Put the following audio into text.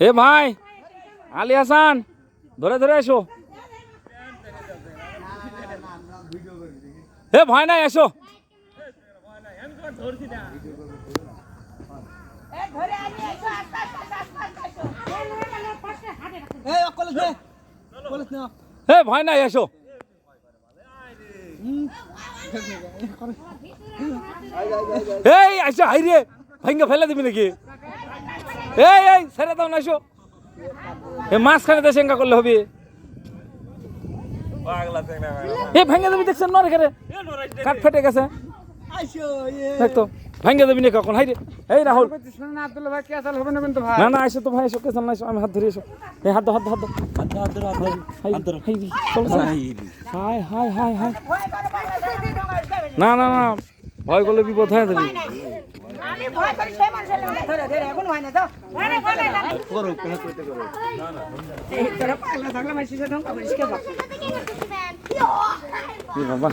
এ ভাই, আলী হাসান, ধরে ধরে এসো। এ ভয় নাই, এসো। এ ভয় নাই, এসো। এই, আইসো, হাই রে ভাঙ্গে ফেলে দিবি নাকি? এই এই ছেড়ে দাও না এসো। এ মাঝখানে দেশে এঙ্গা করলে হবে। এ ভেঙে দেবি দেখছেন নরে করে কাঠ ফেটে গেছে। আইসো দেখতো ভেঙে দেবি না কখন? হাই রে এই রাহুল। না ভাই কে চাল হবে না কিন্তু ভাই। না না এসো তো ভাই এসো কেসাল না আমি হাত ধরে এসো। এই হাত দো হাত দো হাত। হাই হাই হাই হাই না না না ভয় করলে বিপদ হয়ে যাবে আমি ভয় করি সেই মানুষের লোকে ধরে ধরে এখন হয় না তো। মানে বলে করো কোন করতে করো। এই তোরা পাগলা থাকলে মাসি সাথে ঢঙ্কা করিস কে বাবা